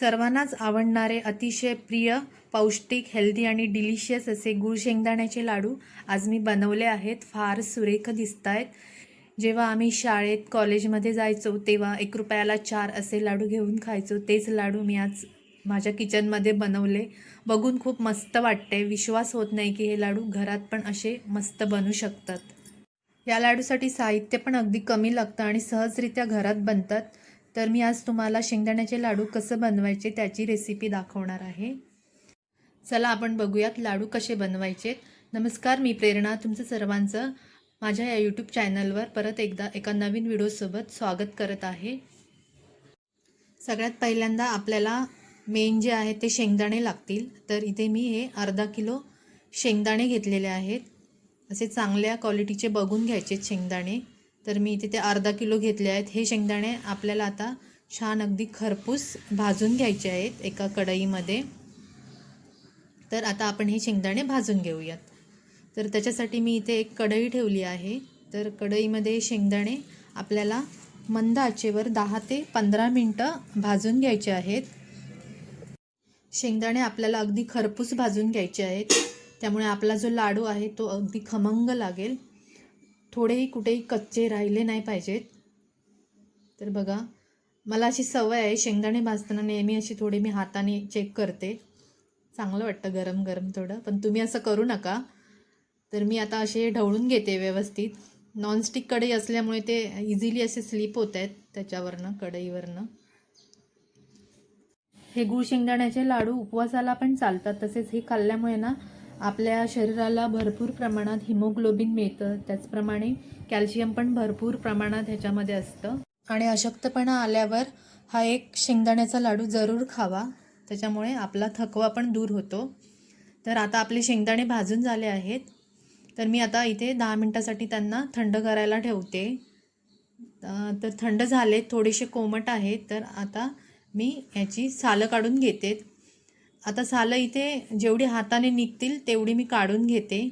सर्वांनाच आवडणारे अतिशय प्रिय पौष्टिक हेल्दी आणि डिलिशियस असे गुळ शेंगदाण्याचे लाडू आज मी बनवले आहेत. फार सुरेख दिसत आहेत जेव्हा आम्ही शाळेत कॉलेजमध्ये जायचो तेव्हा एक रुपयाला चार असे लाडू घेऊन खायचो. तेच लाडू मी आज माझ्या किचनमध्ये बनवले. बघून खूप मस्त वाटते. विश्वास होत नाही की हे लाडू घरात पण असे मस्त बनू शकतात. या लाडूसाठी साहित्य पण अगदी कमी लागतं आणि सहजरित्या घरात बनतात. तर मी आज तुम्हाला शेंगदाण्याचे लाडू कसं बनवायचे त्याची रेसिपी दाखवणार आहे. चला आपण बघूयात लाडू कसे बनवायचे. नमस्कार मी प्रेरणा. तुमचं सर्वांचं माझ्या या यूट्यूब चॅनलवर परत एकदा एका नवीन व्हिडिओसोबत स्वागत करत आहे. सगळ्यात पहिल्यांदा आपल्याला मेन जे आहे ते शेंगदाणे लागतील. तर इथे मी हे अर्धा किलो शेंगदाणे घेतलेले आहेत. असे चांगल्या क्वालिटीचे बघून घ्यायचे शेंगदाणे. तर मी इथे ते अर्धा किलो घेतले आहेत. हे शेंगदाणे आपल्याला आता छान अगदी खरपूस भाजून घ्यायचे आहेत एका कढईमध्ये. तर आता आपण हे शेंगदाणे भाजून घेऊयात. तर त्याच्यासाठी मी इथे एक कढई ठेवली आहे. तर कढईमध्ये शेंगदाणे आपल्याला मंद आचेवर दहा ते पंधरा मिनटं भाजून घ्यायचे आहेत. शेंगदाणे आपल्याला अगदी खरपूस भाजून घ्यायचे आहेत. त्यामुळे आपला जो लाडू आहे तो अगदी खमंग लागेल. थोडेही कुठेही कच्चे राहिले नाही पाहिजेत. तर बघा मला अशी सवय आहे शेंगदाणे भाजताना नेहमी अशी थोडी मी हाताने चेक करते. चांगलं वाटतं गरम गरम थोडं पण तुम्ही असं करू नका. तर मी आता असे ढवळून घेते व्यवस्थित. नॉनस्टिक कढई असल्यामुळे ते इझिली असे स्लिप होत आहेत त्याच्यावरनं कढईवरनं. हे गुळ शेंगदाण्याचे लाडू उपवासाला पण चालतात तसेच हे खाल्ल्यामुळे ना आपल्या शरीराला भरपूर प्रमाणात हिमोग्लोबिन मिळतं. त्याचप्रमाणे कॅल्शियम पण भरपूर प्रमाणात ह्याच्यामध्ये असतं. आणि अशक्तपणा आल्यावर हा एक शेंगदाण्याचा लाडू जरूर खावा. त्याच्यामुळे आपला थकवा पण दूर होतो. तर आता आपले शेंगदाणे भाजून झाले आहेत. तर मी आता इथे दहा मिनटासाठी त्यांना थंड करायला ठेवते. तर थंड झाले थोडेसे कोमट आहेत. तर आता मी याची सालं काढून घेते. आता सालं इथे जेवढी हाताने निघतील तेवढी मी काढून घेते.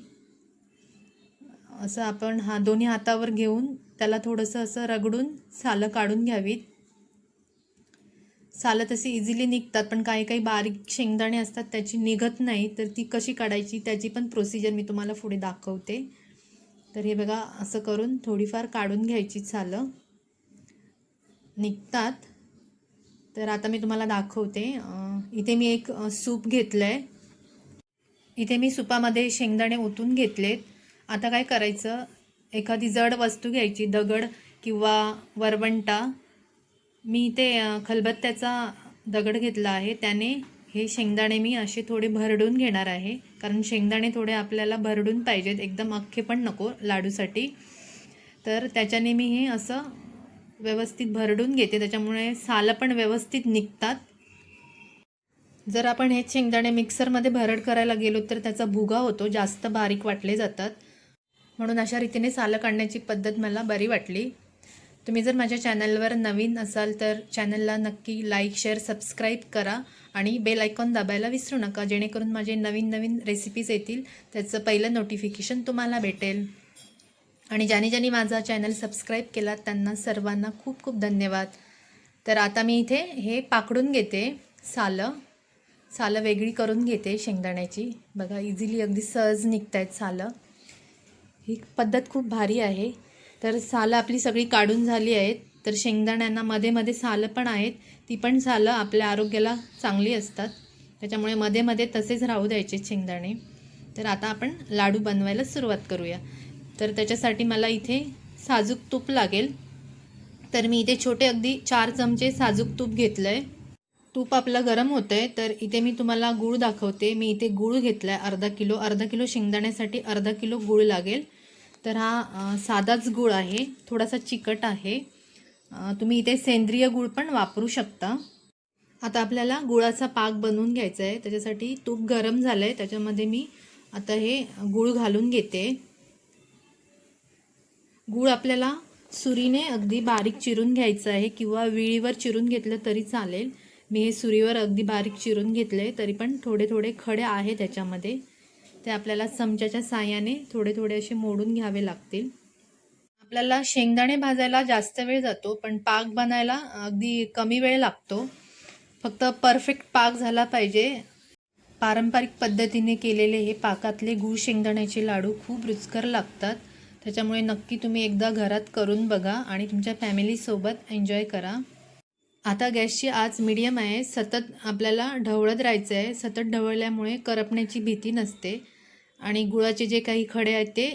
असं आपण हा दोन्ही हातावर घेऊन त्याला थोडंसं असं रगडून सालं काढून घ्यावीत. सालं तशी इझिली निघतात पण काही काही बारीक शेंगदाणे असतात त्याची निघत नाही तर ती कशी काढायची त्याची पण प्रोसिजर मी तुम्हाला पुढे दाखवते. तर हे बघा असं करून थोडीफार काढून घ्यायची सालं. निघतात. तर आता मी तुम्हाला दाखवते. इथे मी एक सूप घेतलं आहे इथे मी सुपामध्ये शेंगदाणे ओतून घेतलेत. आता काय करायचं? एखादी जड वस्तू घ्यायची दगड किंवा वरवंटा. मी इथे खलबत्त्याचा दगड घेतला आहे. त्याने हे शेंगदाणे मी असे थोडे भरडून घेणार आहे. कारण शेंगदाणे थोडे आपल्याला भरडून पाहिजेत. एकदम अख्खे पण नको लाडूसाठी. तर त्याच्याने मी हे असं व्यवस्थित भरडून घेते त्याच्यामुळे सालं पण व्यवस्थित निघतात. जर आपण हे शेंगदाणे मिक्सरमध्ये भरड करायला गेलो तर त्याचा भुगा होतो जास्त बारीक वाटले जातात. म्हणून अशा रीतीने सालं काढण्याची पद्धत मला बरी वाटली. तुम्ही जर माझ्या चॅनलवर नवीन असाल तर चॅनलला नक्की लाईक शेअर सबस्क्राईब करा आणि बेल आयकॉन दाबायला विसरू नका जेणेकरून माझे नवीन नवीन रेसिपीज येतील त्याचं पहिलं नोटिफिकेशन तुम्हाला भेटेल. आणि ज्याने ज्याने माझा चॅनल सबस्क्राईब केला त्यांना सर्वांना खूप खूप धन्यवाद. तर आता मी इथे हे पाकडून घेते सालं. सालं वेगळी करून घेते शेंगदाण्याची. बघा इझिली अगदी सहज निघत आहेत सालं. ही पद्धत खूप भारी आहे. तर सालं आपली सगळी काढून झाली आहेत. तर शेंगदाण्यांना मध्ये मध्ये सालं पण आहेत. ती पण सालं आपल्या आरोग्याला चांगली असतात. त्याच्यामुळे मध्ये मध्ये तसेच राहू द्यायचे शेंगदाणे. तर आता आपण लाडू बनवायला सुरुवात करूया. तर त्याच्यासाठी मला इथे साजूक तूप लागेल. तर मी इथे छोटे अगदी चार चमचे साजूक तूप घेतलं आहे तूप आपलं गरम होतं आहे तर इथे मी तुम्हाला गूळ दाखवते. मी इथे गूळ घेतला आहे अर्धा किलो. अर्धा किलो शेंगदाण्यासाठी अर्धा किलो गूळ लागेल. तर हा साधाच गूळ आहे. थोडासा चिकट आहे. तुम्ही इथे सेंद्रिय गूळ पण वापरू शकता. आता आपल्याला गुळाचा पाक बनवून घ्यायचा आहे त्याच्यासाठी तूप गरम झालं आहे त्याच्यामध्ये मी आता हे गूळ घालून घेते. गूळ आपल्याला सुरीने अगदी बारीक चिरून घ्यायचं आहे किंवा विळीवर चिरून घेतलं तरी चालेल. मी हे सुरीवर अगदी बारीक चिरून घेतले तरी पण थोडे थोडे खडे आहे त्याच्यामध्ये. ते आपल्याला चमच्याच्या साह्याने थोडे थोडे असे मोडून घ्यावे लागतील. आपल्याला शेंगदाणे भाजायला जास्त वेळ जातो पण पाक बनायला अगदी कमी वेळ लागतो. फक्त परफेक्ट पाक झाला पाहिजे. पारंपरिक पद्धतीने केलेले हे पाकातले गूळ शेंगदाण्याचे लाडू खूप रुचकर लागतात. त्याच्यामुळे नक्की तुम्ही एकदा घरात करून बघा आणि तुमच्या फॅमिलीसोबत एन्जॉय करा. आता गॅसची आज मीडियम आहे. सतत आपल्याला ढवळत राहायचं आहे सतत ढवळल्यामुळे करपण्याची भीती नसते. आणि गुळाचे जे काही खडे आहेत ते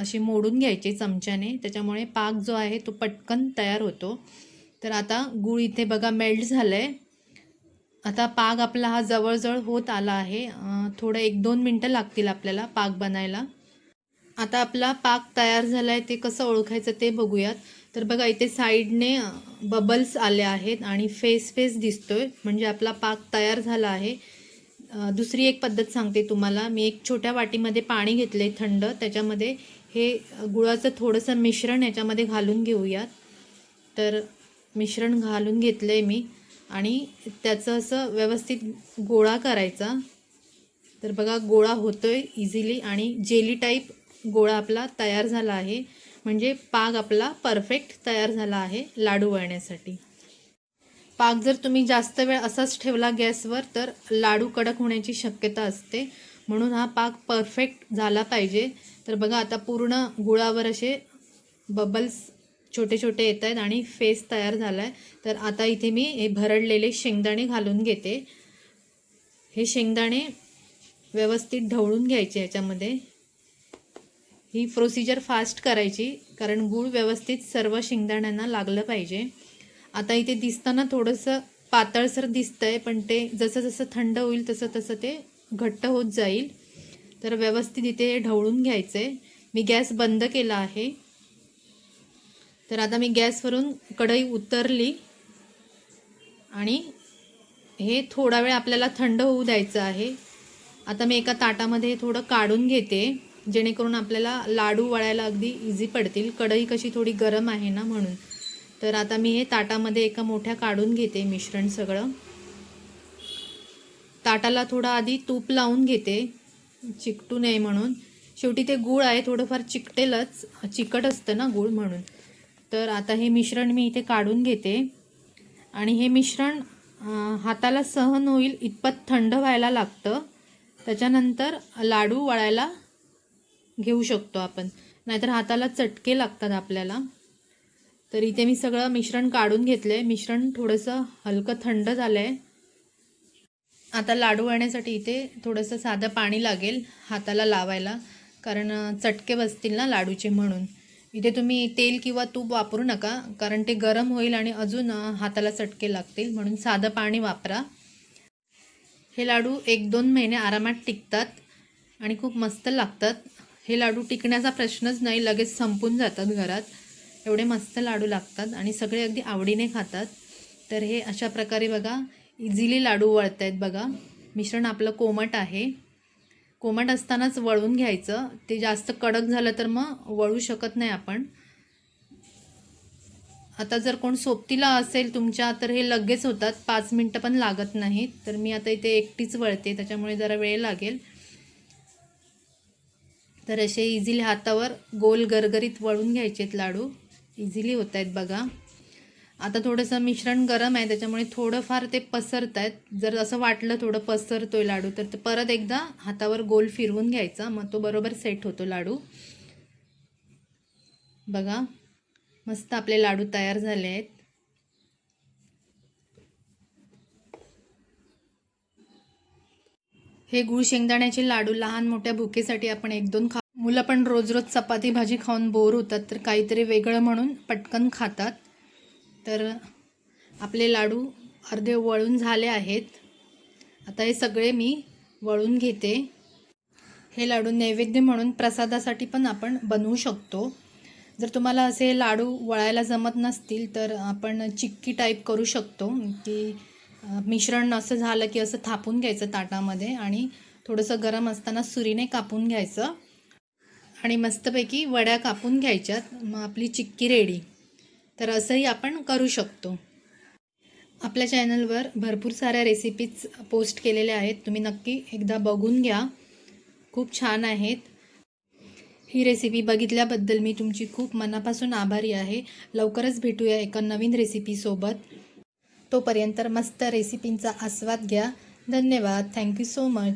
असे मोडून घ्यायचे चमच्याने. त्याच्यामुळे पाक जो आहे तो पटकन तयार होतो. तर आता गुळ इथे बघा मेल्ट झालं आहे आता पाक आपला हा जवळजवळ होत आला आहे. थोडं एक दोन मिनटं लागतील आपल्याला पाक बनायला. आता आपला पाक तयार झाला आहे ते कसं ओळखायचं ते बघूयात. तर बघा इथे साईडने बबल्स आले आहेत आणि फेस फेस दिसतोय. म्हणजे आपला पाक तयार झाला आहे. दुसरी एक पद्धत सांगते तुम्हाला. मी एक छोट्या वाटीमध्ये पाणी घेतले थंड. त्याच्यामध्ये हे गुळाचं थोडंसं मिश्रण याच्यामध्ये घालून घेऊयात. तर मिश्रण घालून घेतलं आहे मी. आणि त्याचं असं व्यवस्थित गोळा करायचा. तर बघा गोळा होतोय इझिली आणि जेली टाईप गोळा आपला तयार झाला आहे. म्हणजे पाक आपला परफेक्ट तयार झाला आहे लाडू वळण्यासाठी. पाक जर तुम्ही जास्त वेळ असाच ठेवला गॅसवर तर लाडू कडक होण्याची शक्यता असते. म्हणून हा पाक परफेक्ट झाला पाहिजे. तर बघा आता पूर्ण गुळावर असे बबल्स छोटे छोटे येत आहेत आणि फेस तयार झाला आहे तर आता इथे मी हे भरडलेले शेंगदाणे घालून घेते. हे शेंगदाणे व्यवस्थित ढवळून घ्यायचे याच्यामध्ये. ही प्रोसिजर फास्ट करायची कारण गूळ व्यवस्थित सर्व शेंगदाण्यांना लागलं पाहिजे. आता इथे दिसताना थोडंसं पातळसर दिसतं आहे पण ते जसं जसं थंड होईल तसं तसं ते घट्ट होत जाईल. तर व्यवस्थित इथे ढवळून घ्यायचं आहे मी गॅस बंद केला आहे. तर आता मी गॅसवरून कढई उतरली. आणि हे थोडा वेळ आपल्याला थंड होऊ द्यायचं आहे. आता मी एका ताटामध्ये हे थोडं काढून घेते. जेणेकरून आपल्याला लाडू वळायला अगदी इझी पडतील. कढई कशी थोडी गरम आहे ना म्हणून. तर आता मी हे ताटामध्ये एका मोठ्या काढून घेते मिश्रण सगळं. ताटाला थोडं आधी तूप लावून घेते. चिकटू नये म्हणून. शेवटी ते गूळ आहे थोडंफार चिकटेलच. चिकट असतं ना गूळ म्हणून. तर आता हे मिश्रण मी इथे काढून घेते. आणि हे मिश्रण हाताला सहन होईल इतपत थंड व्हायला लागतं. त्याच्यानंतर लाडू वळायला घेऊ शकतो आपण. नाहीतर हाताला चटके लागतात आपल्याला. तर इथे मी सगळं मिश्रण काढून घेतलं आहे मिश्रण थोडंसं हलकं थंड झालं आहे आता लाडू वळण्यासाठी इथे थोडंसं साधं पाणी लागेल हाताला लावायला. कारण चटके बसतील ना लाडूचे म्हणून. इथे तुम्ही तेल किंवा तूप वापरू नका. कारण ते गरम होईल आणि अजून हाताला चटके लागतील. म्हणून साधं पाणी वापरा. हे लाडू एक दोन महिने आरामात टिकतात आणि खूप मस्त लागतात. हे लाडू टिकण्याचा प्रश्नच नाही लगेच संपून जातात घरात. एवढे मस्त लाडू लागतात आणि सगळे अगदी आवडीने खातात. तर हे अशा प्रकारे बघा इझिली लाडू वळत आहेत बघा. मिश्रण आपलं कोमट आहे. कोमट असतानाच वळून घ्यायचं. ते जास्त कडक झालं तर मग वळू शकत नाही आपण. आता जर कोण सोबतीला असेल तुमच्या तर हे लगेच होतात. पाच मिनटं पण लागत नाहीत. तर मी आता इथे एकटीच वळते त्याच्यामुळे जरा वेळ लागेल. तर असे इझिली हातावर गोल गरगरीत वळून घ्यायचेत लाडू. इझिली होत आहेत बघा. आता थोडंसं मिश्रण गरम आहे त्याच्यामुळे थोडंफार ते पसरत आहेत. जर असं वाटलं थोडं पसरतो आहे लाडू तर ते परत एकदा हातावर गोल फिरवून घ्यायचा. मग तो बरोबर सेट होतो लाडू. बघा मस्त आपले लाडू तयार झाले आहेत. हे गुळ शेंगदाण्याचे लाडू लहान मोठ्या भुकेसाठी आपण एक दोन खा मुलं पण रोज रोज चपाती भाजी खाऊन बोर होतात तर काहीतरी वेगळं म्हणून पटकन खातात. तर आपले लाडू अर्धे वळून झाले आहेत. आता हे सगळे मी वळून घेते. हे लाडू नैवेद्य म्हणून प्रसादासाठी पण आपण बनवू शकतो. जर तुम्हाला असे लाडू वळायला जमत नसतील तर आपण चिक्की टाईप करू शकतो की मिश्रण असं झालं की असं थापून घ्यायचं ताटामध्ये आणि थोडंसं गरम असताना सुरीने कापून घ्यायचं. आणि मस्तपैकी वड्या कापून घ्यायच्यात मग आपली चिक्की रेडी. तर असंही आपण करू शकतो. आपल्या चॅनलवर भरपूर साऱ्या रेसिपीज पोस्ट केलेल्या आहेत. तुम्ही नक्की एकदा बघून घ्या. खूप छान आहेत. ही रेसिपी बघितल्याबद्दल मी तुमची खूप मनापासून आभारी आहे. लवकरच भेटूया एका नवीन रेसिपीसोबत तोपर्यंत मस्त रेसिपींचा आस्वाद घ्या. धन्यवाद. Thank you so much